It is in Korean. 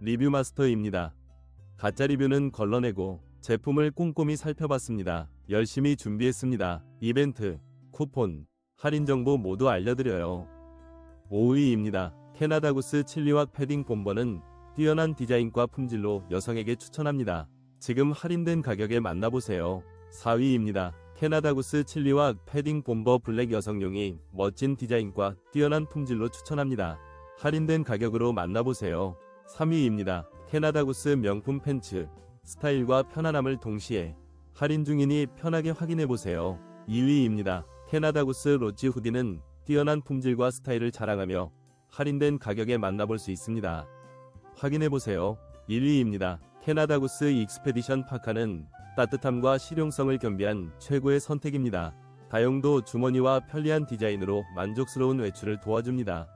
리뷰 마스터입니다. 가짜 리뷰는 걸러내고 제품을 꼼꼼히 살펴봤습니다. 열심히 준비했습니다. 이벤트, 쿠폰, 할인 정보 모두 알려드려요. 5위입니다. 캐나다 구스 칠리왁 패딩 본버는 뛰어난 디자인과 품질로 여성에게 추천합니다. 지금 할인된 가격에 만나보세요. 4위입니다. 캐나다 구스 칠리왁 패딩 본버 블랙 여성용이 멋진 디자인과 뛰어난 품질로 추천합니다. 할인된 가격으로 만나보세요. 3위입니다. 캐나다 구스 명품 팬츠 스타일과 편안함을 동시에 할인 중이니 편하게 확인해 보세요. 2위입니다. 캐나다 구스 로치 후디는 뛰어난 품질과 스타일을 자랑하며 할인된 가격에 만나볼 수 있습니다. 확인해 보세요. 1위입니다. 캐나다 구스 익스페디션 파카는 따뜻함과 실용성을 겸비한 최고의 선택입니다. 다용도 주머니와 편리한 디자인으로 만족스러운 외출을 도와줍니다.